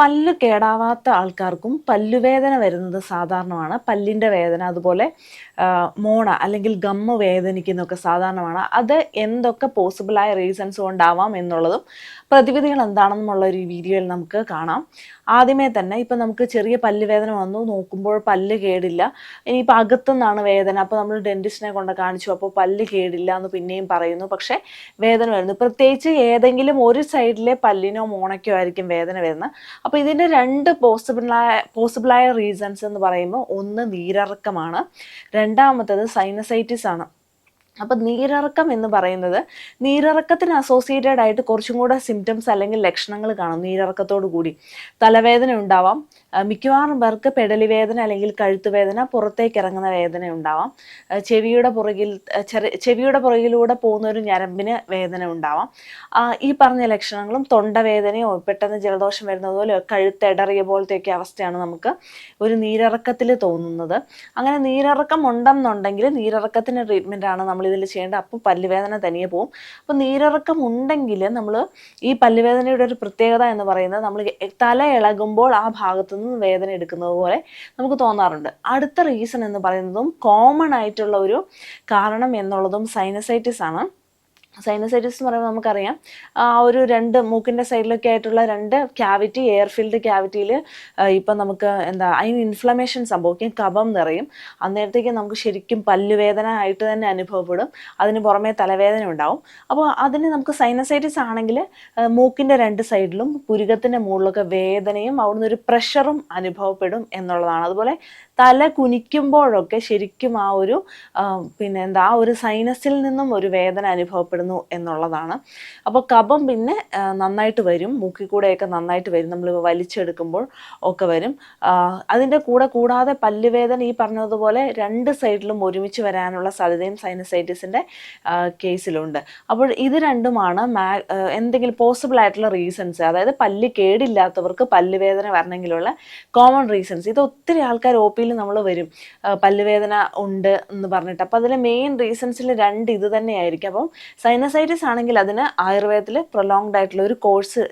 പല്ല് കേടാവാത്ത ആൾക്കാർക്കും പല്ലുവേദന വരുന്നത് സാധാരണമാണ്. പല്ലിന്റെ വേദന അതുപോലെ മോണ അല്ലെങ്കിൽ ഗമ്മ വേദനിക്കുന്നതൊക്കെ സാധാരണമാണ്. അത് എന്തൊക്കെ പോസിബിളായ റീസൺസ് കൊണ്ടാവാം എന്നുള്ളതും പ്രതിവിധികൾ എന്താണെന്നുള്ള ഒരു വീഡിയോയിൽ നമുക്ക് കാണാം. ആദ്യമേ തന്നെ ഇപ്പം നമുക്ക് ചെറിയ പല്ല് വേദന വന്നു നോക്കുമ്പോൾ പല്ല് കേടില്ല. ഇനിയിപ്പോൾ അകത്തുനിന്നാണ് വേദന. അപ്പോൾ നമ്മൾ ഡെന്റിസ്റ്റിനെ കൊണ്ട് കാണിച്ചു അപ്പോൾ പല്ല് കേടില്ല എന്ന് പിന്നെയും പറയുന്നു. പക്ഷേ വേദന വരുന്നു. പ്രത്യേകിച്ച് ഏതെങ്കിലും ഒരു സൈഡിലെ പല്ലിനോ മോണയ്ക്കോ ആയിരിക്കും വേദന വരുന്നത്. അപ്പോൾ ഇതിന്റെ രണ്ട് പോസിബിളായ പോസിബിളായ റീസൺസ് എന്ന് പറയുമ്പോൾ ഒന്ന് നീരിറക്കമാണ്. രണ്ടാമത്തത് സൈനസൈറ്റിസ് ആണ്. അപ്പം നീരിറക്കം എന്ന് പറയുന്നത് നീരിറക്കത്തിന് അസോസിയേറ്റഡ് ആയിട്ട് കുറച്ചും കൂടെ സിംറ്റംസ് അല്ലെങ്കിൽ ലക്ഷണങ്ങൾ കാണും. നീരിറക്കത്തോടു കൂടി. തലവേദന ഉണ്ടാവാം. മിക്കവാറും പേർക്ക് പെടലി വേദന അല്ലെങ്കിൽ കഴുത്ത് വേദന പുറത്തേക്ക് ഇറങ്ങുന്ന വേദന ഉണ്ടാവാം. ചെവിയുടെ പുറകിൽ ചെവിയുടെ പുറകിലൂടെ പോകുന്ന ഒരു ഞരമ്പിന് വേദന ഉണ്ടാവാം. ഈ പറഞ്ഞ ലക്ഷണങ്ങളും തൊണ്ടവേദനയോ പെട്ടെന്ന് ജലദോഷം വരുന്നത് പോലെ കഴുത്തിടറിയ പോലത്തെയൊക്കെ അവസ്ഥയാണ് നമുക്ക് ഒരു നീരിറക്കത്തിൽ തോന്നുന്നത്. അങ്ങനെ നീരിറക്കം ഉണ്ടെന്നുണ്ടെങ്കിൽ നീരിറക്കത്തിന് ട്രീറ്റ്മെന്റ് ആണ് നമ്മൾ ഇതിൽ ചെയ്യേണ്ടത് അപ്പം പല്ലുവേദന തനിയെ പോവും. അപ്പം നീരിറക്കം ഉണ്ടെങ്കിൽ നമ്മൾ ഈ പല്ലുവേദനയുടെ ഒരു പ്രത്യേകത എന്ന് പറയുന്നത് നമ്മൾ തല ഇളകുമ്പോൾ ആ ഭാഗത്തു നിന്ന് വേദന എടുക്കുന്നത് പോലെ നമുക്ക് തോന്നാറുണ്ട്. അടുത്ത റീസൺ എന്ന് പറയുന്നതും കോമൺ ആയിട്ടുള്ള ഒരു കാരണം എന്നുള്ളതും സൈനസൈറ്റിസ് ആണ്. സൈനസൈറ്റിസ് എന്ന് പറയുമ്പോൾ നമുക്കറിയാം. ആ ഒരു രണ്ട് മൂക്കിന്റെ സൈഡിലൊക്കെ ആയിട്ടുള്ള രണ്ട് ക്യാവിറ്റി എയർ ഫീൽഡ് ക്യാവിറ്റിയിൽ ഇപ്പം നമുക്ക് എന്താ അതിന് ഇൻഫ്ലമേഷൻ സംഭവിക്കും. കഫം നിറയും. അന്നേരത്തേക്ക് നമുക്ക് ശരിക്കും പല്ലുവേദന ആയിട്ട് തന്നെ അനുഭവപ്പെടും. അതിന് പുറമേ തലവേദന ഉണ്ടാവും. അപ്പോൾ അതിന് നമുക്ക് സൈനസൈറ്റിസ് ആണെങ്കിൽ മൂക്കിന്റെ രണ്ട് സൈഡിലും പുരുകത്തിന്റെ മുകളിലൊക്കെ വേദനയും അവിടുന്ന് ഒരു പ്രഷറും അനുഭവപ്പെടും എന്നുള്ളതാണ്. അതുപോലെ തല കുനിക്കുമ്പോഴൊക്കെ ശരിക്കും ആ ഒരു പിന്നെ എന്താ ആ ഒരു സൈനസിൽ നിന്നും ഒരു വേദന അനുഭവപ്പെടുന്നു എന്നുള്ളതാണ്. അപ്പോൾ കഫം പിന്നെ നന്നായിട്ട് വരും. മൂക്കിൽ കൂടെയൊക്കെ നന്നായിട്ട് വരും. നമ്മൾ വലിച്ചെടുക്കുമ്പോൾ ഒക്കെ വരും. അതിന്റെ കൂടെ കൂടാതെ പല്ലുവേദന ഈ പറഞ്ഞതുപോലെ രണ്ട് സൈഡിലും ഒരുമിച്ച് വരാനുള്ള സാധ്യതയും സൈനസൈറ്റിസിന്റെ കേസിലുണ്ട് അപ്പോൾ ഇത് രണ്ടുമാണ് മാ എന്തെങ്കിലും പോസിബിൾ ആയിട്ടുള്ള റീസൺസ് അതായത് പല്ല് കേടില്ലാത്തവർക്ക് പല്ലുവേദന വരണമെങ്കിലുള്ള കോമൺ റീസൺസ് ഇത് ഒത്തിരി ആൾക്കാർ ഒ പിയിൽ നമ്മൾ വരും. പല്ലുവേദന ഉണ്ട് എന്ന് പറഞ്ഞിട്ട്. അപ്പോൾ അതിലെ മെയിൻ റീസൺസിൽ രണ്ട് ഇത് തന്നെയായിരിക്കും. അപ്പം സൈനസൈറ്റിസ് ആണെങ്കിൽ അതിന് ആയുർവേദത്തിൽ പ്രൊലോങ്ഡ് ആയിട്ടുള്ള ഒരു കോഴ്സ്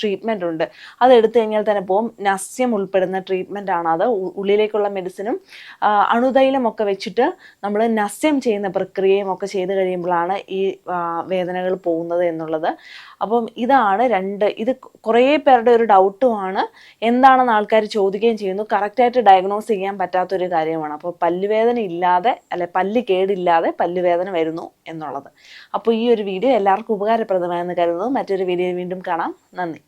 ട്രീറ്റ്മെന്റ് ഉണ്ട്. അത് എടുത്തു കഴിഞ്ഞാൽ തന്നെ പോകും നസ്യം ഉൾപ്പെടുന്ന ട്രീറ്റ്മെന്റ് ആണ് അത്. ഉള്ളിലേക്കുള്ള മെഡിസിനും അണുതൈലം ഒക്കെ വെച്ചിട്ട് നമ്മൾ നസ്യം ചെയ്യുന്ന പ്രക്രിയയും ഒക്കെ ചെയ്ത് കഴിയുമ്പോഴാണ് ഈ വേദനകൾ പോകുന്നത് എന്നുള്ളത്. അപ്പം ഇതാണ് രണ്ട്. ഇത് കുറേ പേരുടെ ഒരു ഡൗട്ടുമാണ് എന്താണെന്ന് ആൾക്കാർ ചോദിക്കുകയും ചെയ്യുന്നു. കറക്റ്റായിട്ട് ഡയഗ്നോസ് ചെയ്യാൻ പറ്റാത്തൊരു കാര്യമാണ്. അപ്പോൾ പല്ലുവേദന ഇല്ലാതെ അല്ലെ പല്ല് കേടില്ലാതെ പല്ലുവേദന വരുന്നു എന്നുള്ളത്. അപ്പോൾ ഈ ഒരു വീഡിയോ എല്ലാവർക്കും ഉപകാരപ്രദമായെന്ന് കരുതുന്നു. മറ്റൊരു വീഡിയോ വീണ്ടും കാണാം. നന്ദി.